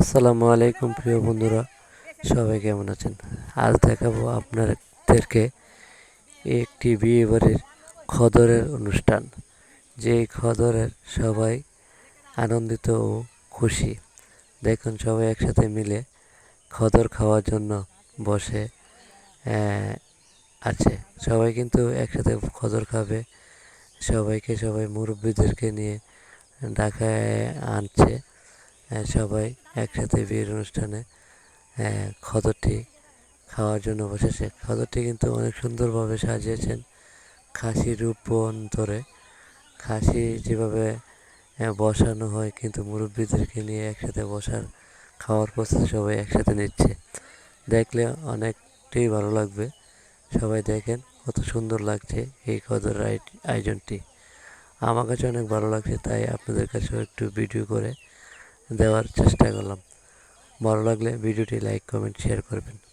আসসালামু আলাইকুম, প্রিয় বন্ধুরা। সবাই কেমন আছেন? আজ দেখাবো আপনাদেরকে একটি বিয়ে বাড়ির খদরের অনুষ্ঠান। যে খদরের সবাই আনন্দিত ও খুশি। দেখুন, সবাই একসাথে মিলে খদর খাওয়ার জন্য বসে আছে। সবাই কিন্তু একসাথে খদর খাবে। সবাইকে সবাই মুরব্বীদেরকে নিয়ে ঢাকায় আনছে। সবাই একসাথে বিয়ের অনুষ্ঠানে আহ, খদরটি খাওয়ার জন্য বসেছে। খদরটি কিন্তু অনেক সুন্দরভাবে সাজিয়েছেন। খাসি রূপান্তরে। খাসি যেভাবে বসানো হয় কিন্তু মুরব্বীদেরকে নিয়ে একসাথে বসার খাওয়ার প্রস্তুতি সবাই একসাথে নিচ্ছে। দেখলে অনেকটাই ভালো লাগবে। সবাই দেখেন কত সুন্দর লাগছে এই কদর আয়োজনটি। আমার কাছে অনেক ভালো লাগছে তাই আপনাদের কাছেও একটু ভিডিও করে দেওয়ার চেষ্টা করলাম। ভালো লাগলে ভিডিওটি লাইক কমেন্ট শেয়ার করবেন।